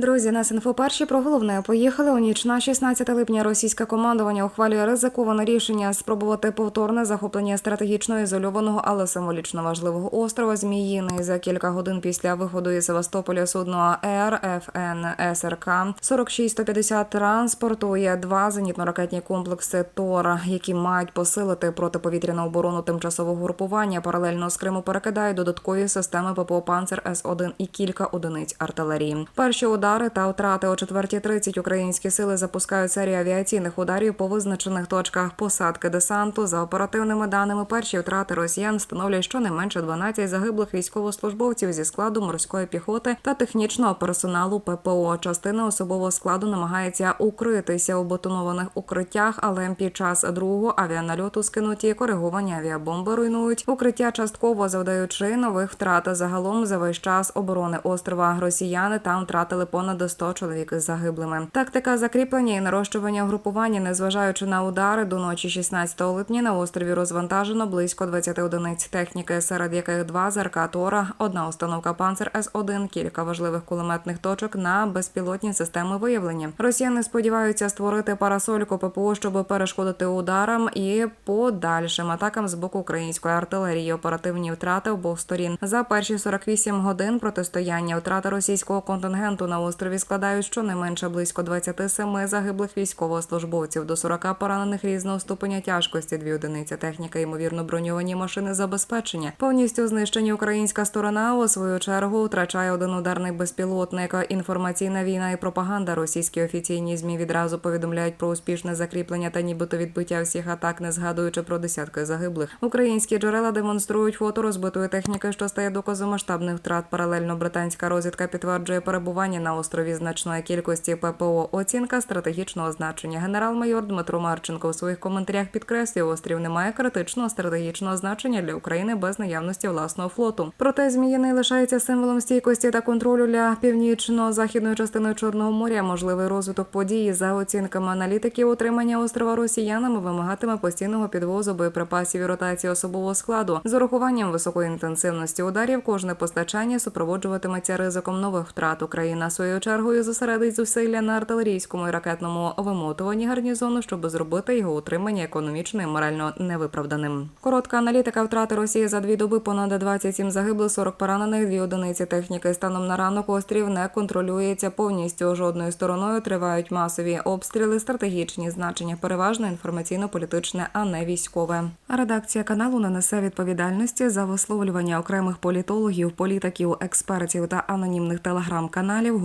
друзі, нас інфо перші про головне. Поїхали у ніч на 16 липня. Російське командування ухвалює ризиковане рішення спробувати повторне захоплення стратегічно ізольованого, але символічно важливого острова Зміїний за кілька годин після виходу із Севастополя судного РФН СРК 46-150 транспортує два зенітно-ракетні комплекси ТОР, які мають посилити протиповітряну оборону тимчасового групування. Паралельно з Криму перекидають додаткові системи ППО «Панцер С-1» і кілька одиниць артилерії. Перші удари та втрати о 4.30 українські сили запускають серію авіаційних ударів по визначених точках посадки десанту. За оперативними даними, перші втрати росіян становлять щонайменше 12 загиблих військовослужбовців зі складу морської піхоти та технічного персоналу ППО. Частина особового складу намагається укритися у бетонованих укриттях, але під час другого авіанальоту скинуті кориговані авіабомби руйнують укриття частково завдаючи нових втрат. Загалом за весь час оборони острова росіяни там втратили понад 100 чоловік загиблими. Тактика закріплення і нарощування групування, незважаючи на удари, до ночі 16 липня на острові розвантажено близько 20 одиниць техніки, серед яких два ЗРК «Тора», одна установка «Панцер С-1», кілька важливих кулеметних точок на безпілотні системи виявлення. Росіяни сподіваються створити парасольку ППО, щоб перешкодити ударам і подальшим атакам з боку української артилерії. Оперативні втрати обох сторін за перші 48 годин протистояння втрати російського контингенту на острові складають щонайменше близько 27 загиблих військовослужбовців до 40 поранених різного ступеня тяжкості, дві одиниці техніки, ймовірно, броньовані машини забезпечення. Повністю знищені українська сторона у свою чергу втрачає один ударний безпілотник. Інформаційна війна і пропаганда. Російські офіційні змі відразу повідомляють про успішне закріплення та нібито відбиття всіх атак, не згадуючи про десятки загиблих. Українські джерела демонструють фото розбитої техніки, що стає доказом масштабних втрат. Паралельно британська розвідка підтверджує перебування на острові значної кількості ППО. Оцінка стратегічного значення. Генерал-майор Дмитро Марченко у своїх коментарях підкреслює, острів не має критичного стратегічного значення для України без наявності власного флоту. Проте Зміїний лишається символом стійкості та контролю для північно-західної частини Чорного моря. Можливий розвиток події за оцінками аналітиків. Утримання острова росіянами вимагатиме постійного підвозу боєприпасів і ротації особового складу з урахуванням високої інтенсивності ударів. Кожне постачання супроводжуватиметься ризиком нових втрат. Україна своєю чергою зосередить зусилля на артилерійському і ракетному вимотуванні гарнізону, щоб зробити його утримання економічно і морально невиправданим. Коротка аналітика втрати Росії за дві доби понад 27 загиблих, 40 поранених, дві одиниці техніки. Станом на ранок острів не контролюється повністю жодною стороною. Тривають масові обстріли, стратегічні значення, переважно інформаційно-політичне, а не військове. Редакція каналу не несе відповідальності за висловлювання окремих політологів, політиків, експертів та анонімних телеграм-каналів.